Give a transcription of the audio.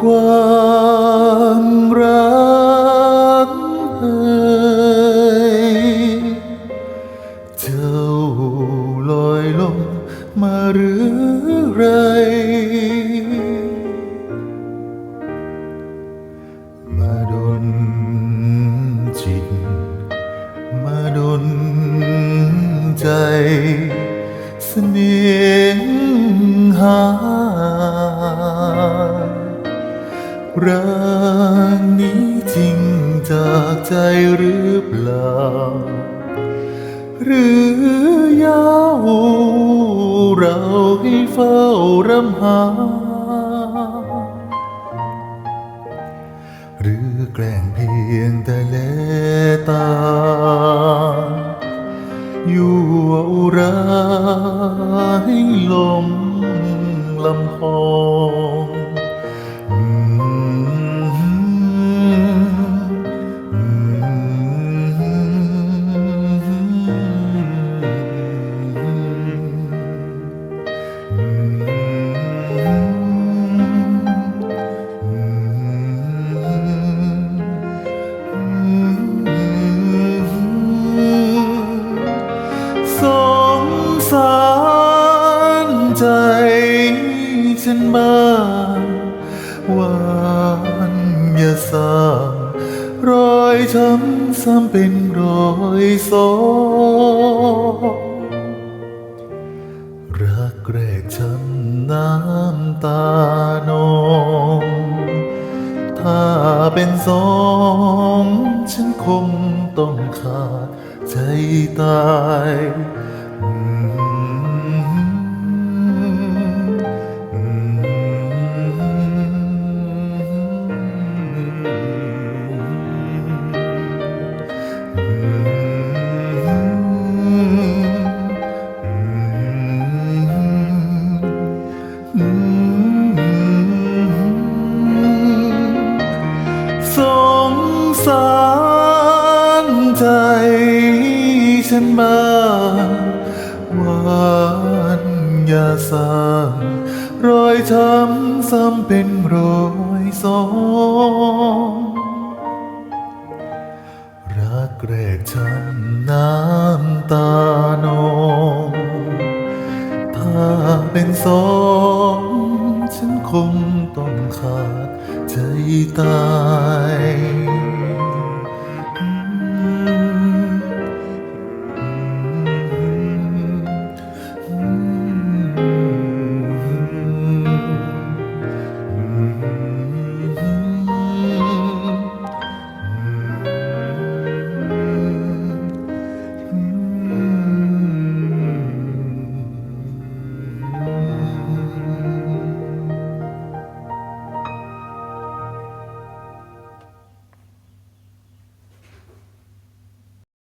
ความรักให้เจ้าลอยลมมาหรือไร มาดนจิต มาดนใจเสน่หา รักนี้จริงจากใจหรือเปล่า หรือยาวเราให้เฝ้ารำหา หรือแกล้งเพียงแต่เลตา อยู่อุราให้ลมลำพอง ฉันบ้างหวานอย่าสร้างรอยช้ำซ้ำเป็นรอยสองรักแรกช้ำน้ำตานองถ้าเป็นสองฉันคงต้องขาดใจตาย สารใจฉันบ้างหวานอย่าสร้างรอยช้ำซ้ำเป็นรอยสองรักแรกช้ำน้ำตานองถ้าเป็นสองฉันคงต้องขาดใจตาย